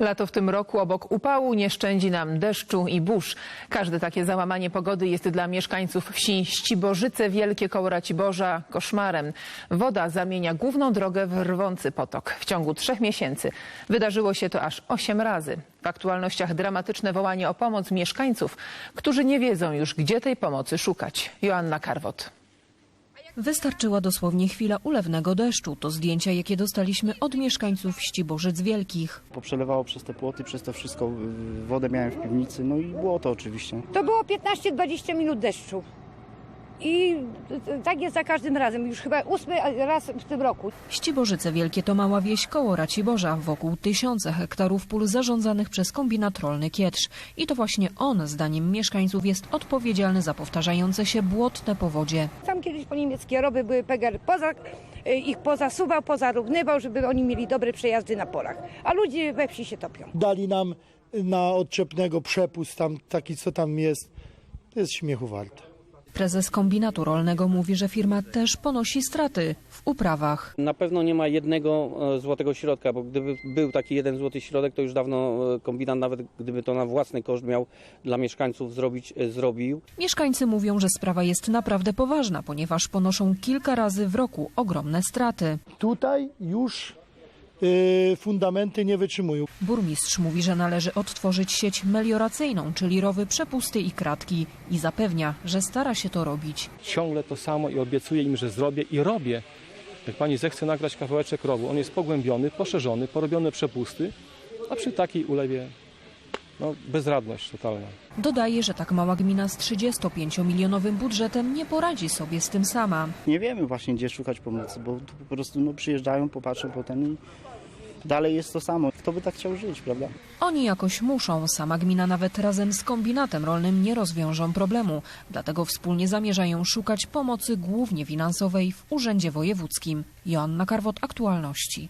Lato w tym roku obok upału nie szczędzi nam deszczu i burz. Każde takie załamanie pogody jest dla mieszkańców wsi Ścibożyce Wielkie koło Raciborza koszmarem. Woda zamienia główną drogę w rwący potok. W ciągu trzech miesięcy wydarzyło się to aż osiem razy. W aktualnościach dramatyczne wołanie o pomoc mieszkańców, którzy nie wiedzą już, gdzie tej pomocy szukać. Joanna Karwot. Wystarczyła dosłownie chwila ulewnego deszczu. To zdjęcia, jakie dostaliśmy od mieszkańców Ścibożyc Wielkich. poprzelewało przez te płoty, przez to wszystko. Wodę miałem w piwnicy, no i było to oczywiście. To było 15-20 minut deszczu. I tak jest za każdym razem, już chyba ósmy raz w tym roku. Ścibożyce Wielkie to mała wieś koło Raciborza, wokół tysiące hektarów pól zarządzanych przez kombinat rolny Kietrz. I to właśnie on, zdaniem mieszkańców, jest odpowiedzialny za powtarzające się błotne powodzie. Tam kiedyś po niemieckie rowy były Peger poza, y, ich pozasuwał, pozarównywał, żeby oni mieli dobre przejazdy na polach. A ludzie we wsi się topią. dali nam na odczepnego przepust tam taki, co tam jest. To jest śmiechu warte. Prezes kombinatu rolnego mówi, że firma też ponosi straty w uprawach. Na pewno nie ma jednego e, złotego środka, bo gdyby był taki jeden złoty środek, to już dawno e, kombinat, nawet gdyby to na własny koszt miał dla mieszkańców zrobić, e, zrobił. Mieszkańcy mówią, że sprawa jest naprawdę poważna, ponieważ ponoszą kilka razy w roku ogromne straty. Tutaj już fundamenty nie wytrzymują. Burmistrz mówi, że należy odtworzyć sieć melioracyjną, czyli rowy, przepusty i kratki i zapewnia, że stara się to robić. ciągle to samo i obiecuję im, że zrobię i robię. Jak pani zechce nagrać kawałeczek rowu, on jest pogłębiony, poszerzony, porobione przepusty, a przy takiej ulewie no, bezradność totalna. Dodaje, że tak mała gmina z 35-milionowym budżetem nie poradzi sobie z tym sama. Nie wiemy właśnie, gdzie szukać pomocy, bo tu po prostu no, przyjeżdżają, popatrzą potem i dalej jest to samo. Kto by tak chciał żyć, prawda? Oni jakoś muszą, sama gmina nawet razem z kombinatem rolnym nie rozwiążą problemu. Dlatego wspólnie zamierzają szukać pomocy głównie finansowej w Urzędzie Wojewódzkim. Joanna Karwot, Aktualności.